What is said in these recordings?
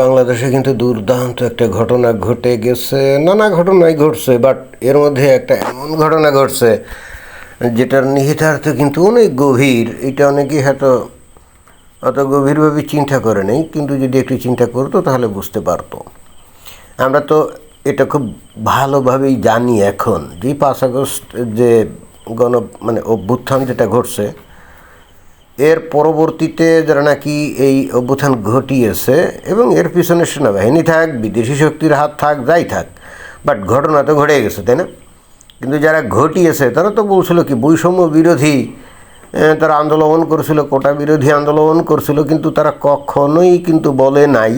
বাংলাদেশে কিন্তু দুর্দান্ত একটা ঘটনা ঘটে গেছে। নানা ঘটনাই ঘটছে বাট এর মধ্যে একটা এমন ঘটনা ঘটছে, যেটার নিহিতার্থ কিন্তু অনেক গভীর। এটা অনেকেই হয়তো অত গভীরভাবে চিন্তা করে নেই, কিন্তু যদি একটু চিন্তা করতো তাহলে বুঝতে পারতো। আমরা তো এটা খুব ভালোভাবেই জানি এখন যে পাঁচ আগস্ট যে গণ মানে অভ্যুত্থান যেটা ঘটছে এর পরবর্তীতে যারা নাকি এই অভ্যুত্থান ঘটিয়েছে এবং এর পিছনে সেনাবাহিনী থাক, বিদেশি শক্তির হাত থাক, যাই থাক বাট ঘটনা তো ঘটে গেছে, তাই না? কিন্তু যারা ঘটিয়েছে, তারা তো বলছিল কি, বৈষম্য বিরোধী তারা আন্দোলন করছিল, কোটা বিরোধী আন্দোলন করছিল, কিন্তু তারা কখনোই কিন্তু বলে নাই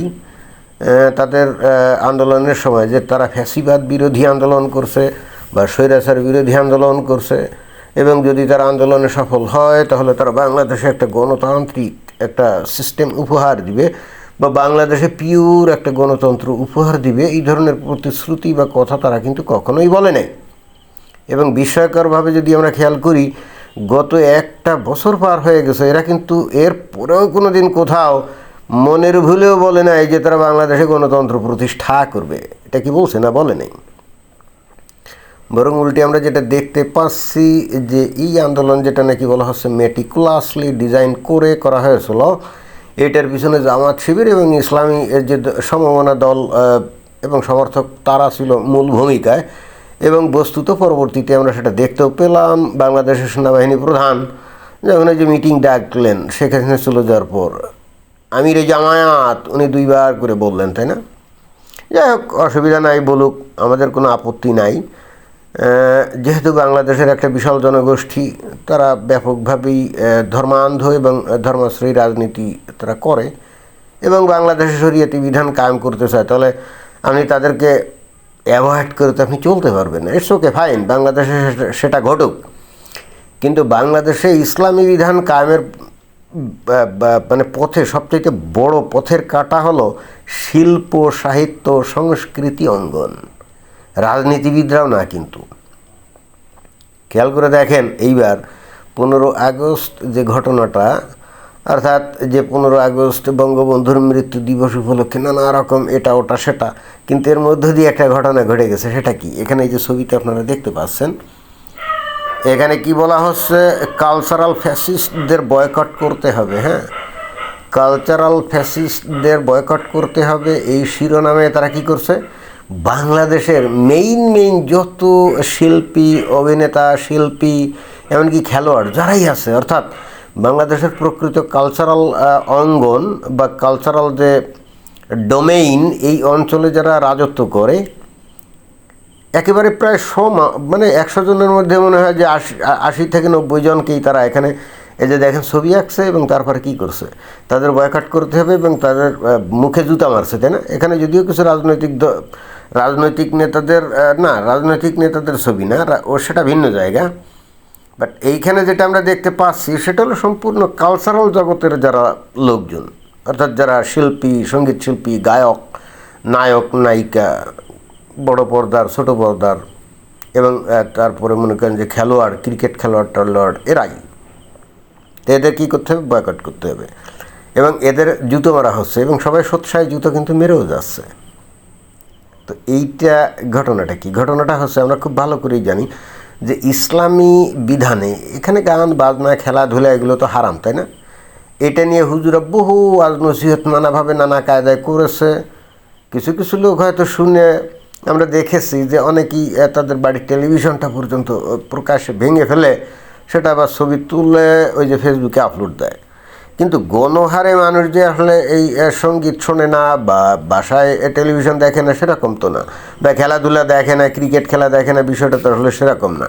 তাদের আন্দোলনের সময় যে তারা ফ্যাসিবাদ বিরোধী আন্দোলন করছে বা স্বৈরাচার বিরোধী আন্দোলন করছে। এবং যদি তারা আন্দোলনে সফল হয়, তাহলে তারা বাংলাদেশে একটা গণতান্ত্রিক একটা সিস্টেম উপহার দিবে বা বাংলাদেশে পিওর একটা গণতন্ত্র উপহার দিবে। এই ধরনের প্রতিশ্রুতি বা কথা তারা কিন্তু কখনোই বলে নাই। এবং বিস্ময়করভাবে যদি আমরা খেয়াল করি, গত একটা বছর পার হয়ে গেছে, এরা কিন্তু এর পরেও কোনো দিন কোথাও মনের ভুলেও বলে নাই যে তারা বাংলাদেশে গণতন্ত্র প্রতিষ্ঠা করবে। এটা কি বলছে না বলে নাই? বরং উল্টে আমরা যেটা দেখতে পাচ্ছি যে এই আন্দোলন যেটা নাকি বলা হচ্ছে মেটিকুলাসলি ডিজাইন করে করা হয়েছিল, এটার পিছনে জামাত শিবির এবং ইসলামী যে সমমনা দল এবং সমর্থক তারা ছিল মূল ভূমিকায়, এবং বস্তুত পরবর্তীতে আমরা সেটা দেখতেও পেলাম বাংলাদেশের সেনাবাহিনী প্রধান যখন যে মিটিং ডাকলেন, সেখানে চলে যাওয়ার পর আমির জামায়াত, উনি দুইবার করে বললেন, তাই না? যাই হোক, অসুবিধা নাই বলুক, আমাদের কোনো আপত্তি নাই। যেহেতু বাংলাদেশের একটা বিশাল জনগোষ্ঠী, তারা ব্যাপকভাবেই ধর্মান্ধ এবং ধর্মাশ্রয়ী রাজনীতি তারা করে এবং বাংলাদেশের শরীয়তি বিধান কায়েম করতে চায়। তাহলে আপনি তাদেরকে অ্যাভয়েড করে তো আপনি চলতে পারবেন না। ইটস ওকে ফাইন বাংলাদেশে সেটা- ঘটুক। কিন্তু বাংলাদেশে ইসলামী বিধান কায়েমের মানে পথে সবথেকে বড় পথের কাটা হলো শিল্প, সাহিত্য, সংস্কৃতি অঙ্গন। রাজনীতিবিদরাও না কিন্তু। খেয়াল করে দেখেন, এইবার পনেরো আগস্ট যে ঘটনাটা, অর্থাৎ যে পনেরো আগস্ট বঙ্গবন্ধুর মৃত্যু দিবস উপলক্ষে নানা রকম এটা, ওটা, সেটা, কিন্তু এর মধ্য দিয়ে একটা ঘটনা ঘটে গেছে, সেটা কি? এখানে এই যে ছবিতে আপনারা দেখতে পাচ্ছেন, এখানে কি বলা হচ্ছে কালচারাল ফ্যাসিস্টদের বয়কট করতে হবে হ্যাঁ? কালচারাল ফ্যাসিস্টদের বয়কট করতে হবে, এই শিরোনামে তারা কি করছে? বাংলাদেশের মেইন মেইন যত শিল্পী, অভিনেতা, শিল্পী, এমনকি খেলোয়াড় যারাই আছে, অর্থাৎ বাংলাদেশের প্রকৃত কালচারাল অঙ্গন বা কালচারাল যে ডোমেইন এই অঞ্চলে যারা রাজত্ব করে, একেবারে প্রায় সমা মানে একশো জনের মধ্যে মনে হয় যে আশি আশি থেকে নব্বই জনকেই তারা এখানে এই যে দেখেন ছবি আঁকছে এবং তারপরে কি করছে? তাদের বয়কাট করতে হবে এবং তাদের মুখে জুতা মারছে, তাই না? এখানে যদিও কিছু রাজনৈতিক রাজনৈতিক নেতাদের না, রাজনৈতিক নেতাদের ছবি না ও সেটা ভিন্ন জায়গা। বাট এইখানে যেটা আমরা দেখতে পাচ্ছি, সেটা হলো সম্পূর্ণ কালচারাল জগতের যারা লোকজন, অর্থাৎ যারা শিল্পী, সংগীত শিল্পী, গায়ক, নায়ক, নায়িকা, বড় পর্দার, ছোট পর্দার, এবং তারপরে মনে করেন যে খেলোয়াড়, ক্রিকেট খেলোয়াড় টেলোয়াড় এরাই। এদের কী করতে হবে? বয়কট করতে হবে। এবং এদের জুতো মারা হচ্ছে, এবং সবাই সোৎসায় জুতো কিন্তু মেরেও যাচ্ছে। তো এইটা ঘটনাটা কি? ঘটনাটা হচ্ছে আমরা খুব ভালো করেই জানি যে ইসলামী বিধানে এখানে গান বাজনা খেলাধুলা এগুলো তো হারাম তাই না? এটা নিয়ে হুজুরা বহু আজ নসিহত নানাভাবে নানা কায়দায় করেছে। কিছু কিছু লোক হয়তো শুনে আমরা দেখেছি যে অনেকেই তাদের বাড়ির টেলিভিশনটা পর্যন্ত আহ, প্রকাশ্যে ভেঙে ফেলে সেটা আবার ছবি তুলে ওই যে ফেসবুকে আপলোড দেয়। কিন্তু গণহারে মানুষ যে আসলে এই সংগীত শোনে না বা বাসায় টেলিভিশন দেখে না, সেরকম তো না। বা খেলাধুলা দেখে না, ক্রিকেট খেলা দেখে না, বিষয়টা তো আসলে সেরকম না।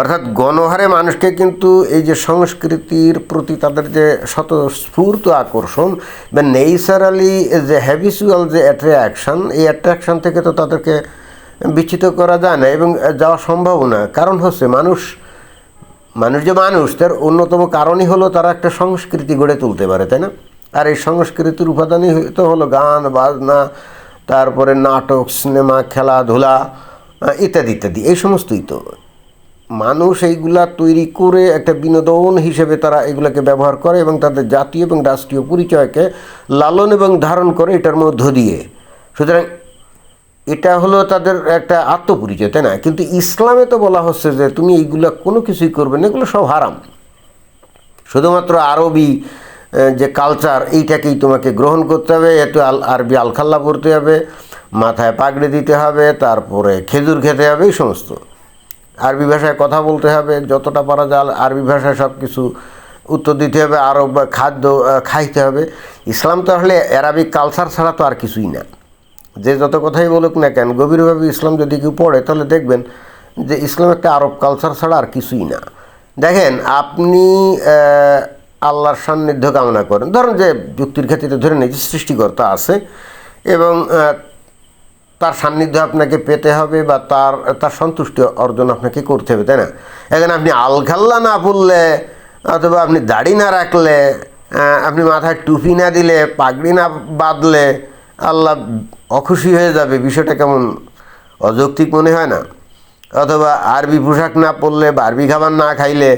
অর্থাৎ গণহারে মানুষকে কিন্তু এই যে সংস্কৃতির প্রতি তাদের যে স্বতঃস্ফূর্ত আকর্ষণ বা নেচারালি যে হ্যাবিচুয়াল যে অ্যাট্রাকশন এই অ্যাট্রাকশন থেকে তো তাদেরকে বিচ্ছিত করা যায় না এবং যাওয়া সম্ভব না। কারণ হচ্ছে মানুষ মানুষ যে মানুষ, তার অন্যতম কারণই হলো তারা একটা সংস্কৃতি গড়ে তুলতে পারে, তাই না? আর এই সংস্কৃতির উপাদানই তো হলো গান, বাজনা, তারপরে নাটক, সিনেমা, খেলাধুলা ইত্যাদি ইত্যাদি, এই সমস্তই তো। মানুষ এইগুলা তৈরি করে একটা বিনোদন হিসেবে তারা এগুলোকে ব্যবহার করে এবং তাদের জাতীয় এবং রাষ্ট্রীয় পরিচয়কে লালন এবং ধারণ করে এটার মধ্য দিয়ে। সুতরাং এটা হলো তাদের একটা আত্মপরিচয়, তাই না? কিন্তু ইসলামে তো বলা হচ্ছে যে তুমি এইগুলা কোনো কিছুই করবে না, এগুলো সব হারাম। শুধুমাত্র আরবি যে কালচার এইটাকেই তোমাকে গ্রহণ করতে হবে একটু আল, আরবি আলখাল্লা পড়তে হবে, মাথায় পাগড়ি দিতে হবে, তারপরে খেজুর খেতে হবে, এই সমস্ত। আরবি ভাষায় কথা বলতে হবে, যতটা পারা যায় আরবি ভাষায় সব কিছু উত্তর দিতে হবে, আরব খাদ্য খাইতে হবে। ইসলাম তো আসলে অ্যারাবিক কালচার ছাড়া তো আর কিছুই না। যে যত কথাই বলুক না কেন, গভীরভাবে ইসলাম যদি কেউ পড়ে, তাহলে দেখবেন যে ইসলাম একটা আরব কালচার ছাড়া আর কিছুই না। দেখেন, আপনি আল্লাহর সান্নিধ্য কামনা করেন। ধরুন যে যুক্তির ক্ষেত্রে ধরে নিই যে সৃষ্টিকর্তা আছে এবং তার সান্নিধ্য আপনাকে পেতে হবে বা তার তার সন্তুষ্টি অর্জন আপনাকে করতে হবে, তাই না? এখানে আপনি আলখাল্লা না পড়লে অথবা আপনি দাড়ি না রাখলে আপনি মাথায় টুপি না দিলে, পাগড়ি না বাঁধলে, আল্লাহ অখুশি হয়ে যাবে, বিষয়টা কেমন অযৌক্তিক মনে হয় না? অথবা আরবি পোশাক না পরলে বা আরবি খাবার না খাইলে,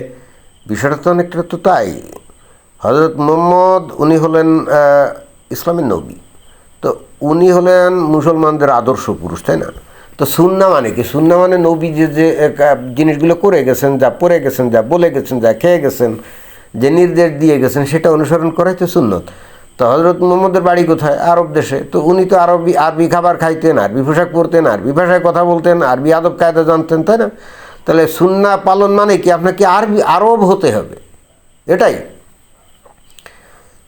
বিষয়টা তো অনেকটা তো তাই। হজরত মোহাম্মদ, উনি হলেন ইসলামের নবী। তো উনি হলেন মুসলমানদের আদর্শ পুরুষ, তাই না? তো সুন্না মানে কি? সুন্না মানে নবী যে যে জিনিসগুলো করে গেছেন, যা পরে গেছেন, যা বলে গেছেন, যা খেয়ে গেছেন, যে নির্দেশ দিয়ে গেছেন, সেটা অনুসরণ করাই তো সুন্নত। তো হজরত মোহাম্মদের বাড়ি কোথায়? আরব দেশে। তো উনি তো আরবি আরবি খাবার খাইতেন, আরবি পোশাক পরতেন, আরবি ভাষায় কথা বলতেন, আরবি আদব কায়দা জানতেন, তাই না? তাহলে সুন্না পালন মানে কি? আপনাকে আরবি, আরব হতে হবে। এটাই।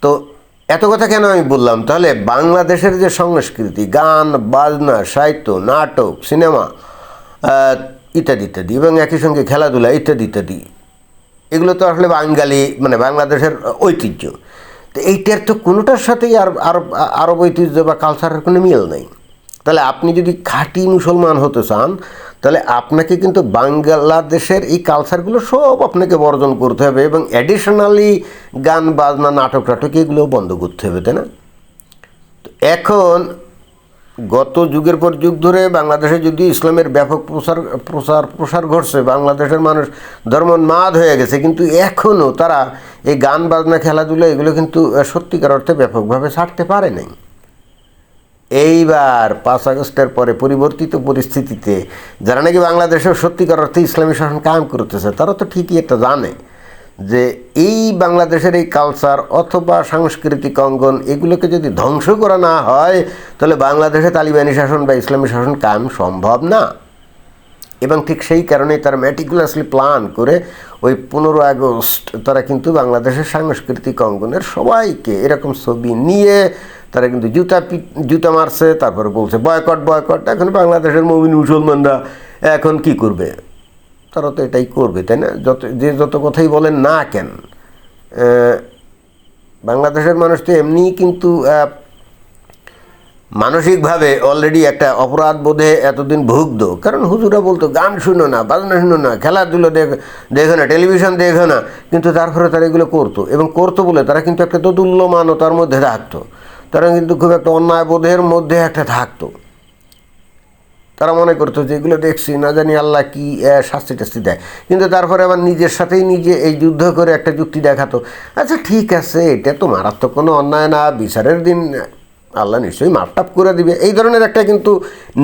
তো এত কথা কেন আমি বললাম? তাহলে বাংলাদেশের যে সংস্কৃতি, গান, বাজনা, সাহিত্য, নাটক, সিনেমা ইত্যাদি ইত্যাদি, এবং একই সঙ্গে খেলাধুলা, ইত্যাদি ইত্যাদি, এগুলো তো আসলে বাঙালি মানে বাংলাদেশের ঐতিহ্য। তো এইটার তো কোনোটার সাথেই আর আরব ঐতিহ্য বা কালচারের কোনো মিল নেই। তাহলে আপনি যদি খাঁটি মুসলমান হতে চান, তাহলে আপনাকে কিন্তু বাংলাদেশের এই কালচারগুলো সব আপনাকে বর্জন করতে হবে এবং অ্যাডিশনালি গান, বাজনা নাটক টাটক এগুলোও বন্ধ করতে হবে, তাই না? তো এখন গত যুগের পর যুগ ধরে বাংলাদেশে যদি ইসলামের ব্যাপক প্রসার প্রসার প্রসার ঘটছে, বাংলাদেশের মানুষ ধর্মোন্মাদ হয়ে গেছে, কিন্তু এখনও তারা এই গান বাজনা, খেলাধুলা, এগুলো কিন্তু সত্যিকার অর্থে ব্যাপকভাবে ছাড়তে পারে নাই। এইবার পাঁচ আগস্টের পরে পরিবর্তিত পরিস্থিতিতে যারা নাকি বাংলাদেশের সত্যিকার অর্থে ইসলামী শাসন কায়েম করতেছে, তারা তো ঠিকই এটা জানে। যে এই বাংলাদেশের এই কালচার অথবা সাংস্কৃতিক অঙ্গন এগুলোকে যদি ধ্বংস করা না হয়, তাহলে বাংলাদেশে তালিবানি শাসন বা ইসলামী শাসন কায়েম সম্ভব না। এবং ঠিক সেই কারণেই তারা ম্যাটিকুলাসলি প্ল্যান করে ওই পনেরো আগস্ট তারা কিন্তু বাংলাদেশের সাংস্কৃতিক অঙ্গনের সবাইকে এরকম ছবি নিয়ে তারা কিন্তু জুতা জুতা মারছে, তারপরে বলছে বয়কট বয়কট এখন বাংলাদেশের মমিন মুসলমানরা এখন কি করবে? তারা তো এটাই করবে, তাই না? যত, যে যত কথাই বলেন না কেন বাংলাদেশের মানুষ তো এমনিই কিন্তু মানসিকভাবে অলরেডি একটা অপরাধ বোধে এতদিন ভুগত। কারণ হুজুরা বলতো, গান শুনো না, বাজনা শুনো না, খেলাধুলো দেখ, দেখো না টেলিভিশন দেখো না, কিন্তু তারপরে তারা এগুলো করতো। এবং করতো বলে তারা কিন্তু একটা দোদুল্যমানতার মধ্যে থাকতো। তারা কিন্তু খুব একটা অন্যায় বোধের মধ্যে একটা থাকতো। তারা মনে করতো যে এগুলো দেখছি, না জানি আল্লাহ কি শাস্তি টাস্তি দেয়। কিন্তু তারপরে আবার নিজের সাথেই নিজে এই যুদ্ধ করে একটা যুক্তি দেখাতো। আচ্ছা ঠিক আছে, এটা তো মারাত্মক কোনো অন্যায় না, বিচারের দিন আল্লাহ নিশ্চয়ই মাপটাপ করে দিবে। এই ধরনের একটা কিন্তু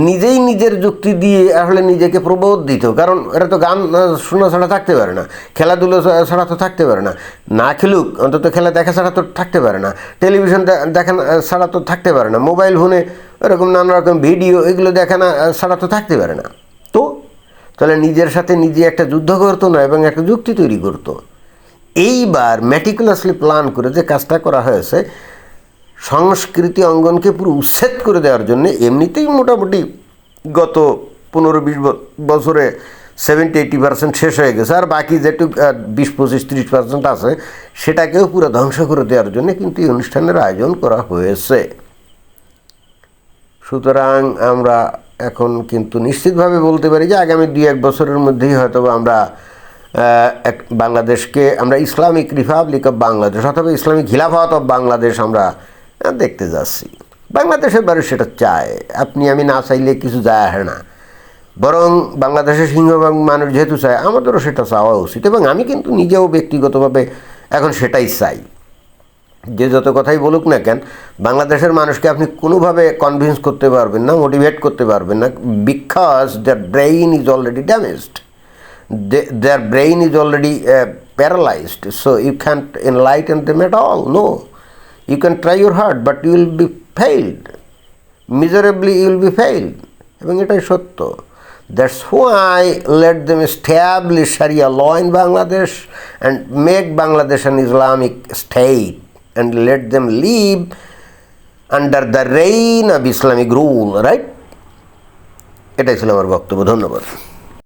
নিজেই নিজের যুক্তি দিয়ে আসলে নিজেকে প্রবোধ দিত। কারণ এরা তো গান শোনা ছাড়া থাকতে পারে না, খেলাধুলো ছাড়া তো থাকতে পারে না। না খেলুক, অন্তত খেলা দেখা ছাড়া তো থাকতে পারে না। টেলিভিশন দেখা ছাড়া তো থাকতে পারে না। মোবাইল ফোনে এরকম নানা রকম ভিডিও, এগুলো দেখা না ছাড়া তো থাকতে পারে না। তো তাহলে নিজের সাথে নিজে একটা যুদ্ধ করতো না এবং একটা যুক্তি তৈরি করতো। এইবার ম্যাটিকুলাসলি প্ল্যান করে যে কাজটা করা হয়েছে, সংস্কৃতি অঙ্গনকে পুরো উচ্ছেদ করে দেওয়ার জন্য এমনিতেই মোটামুটি গত পনেরো বিশ বছরে সেভেন্টি এইটি পার্সেন্ট শেষ হয়ে গেছে। আর বাকি যেটুকু বিশ, পঁচিশ, তিরিশ পার্সেন্ট আছে, সেটাকেও পুরো ধ্বংস করে দেওয়ার জন্য কিন্তু এই অনুষ্ঠানের আয়োজন করা হয়েছে। সুতরাং আমরা এখন কিন্তু নিশ্চিতভাবে বলতে পারি যে আগামী দুই এক বছরের মধ্যেই হয়তো আমরা এক বাংলাদেশকে আমরা ইসলামিক রিপাবলিক অফ বাংলাদেশ অথবা ইসলামিক খিলাফত অফ বাংলাদেশ আমরা দেখতে যাচ্ছি। বাংলাদেশের বাড়ি সেটা চায়। আপনি, আমি না চাইলে কিছু যায় আসে না। বরং বাংলাদেশের সিংহভাগ মানুষ যেহেতু চায়, আমাদেরও সেটা চাওয়া উচিত এবং আমি কিন্তু নিজেও ব্যক্তিগতভাবে এখন সেটাই চাই। যে যত কথাই বলুক না কেন বাংলাদেশের মানুষকে আপনি কোনোভাবে কনভিন্স করতে পারবেন না মোটিভেট করতে পারবেন না because their brain is already damaged brain is already uh, paralyzed. So you can't enlighten them at all no. You can try your hard but you will be failed. Miserably you will be failed. এবং এটাই সত্য। That's why let them establish sharia law in Bangladesh and make Bangladesh an Islamic state and let them live under the reign of Islamic rule, right? এটাই ছিল আমার বক্তব্য ধন্যবাদ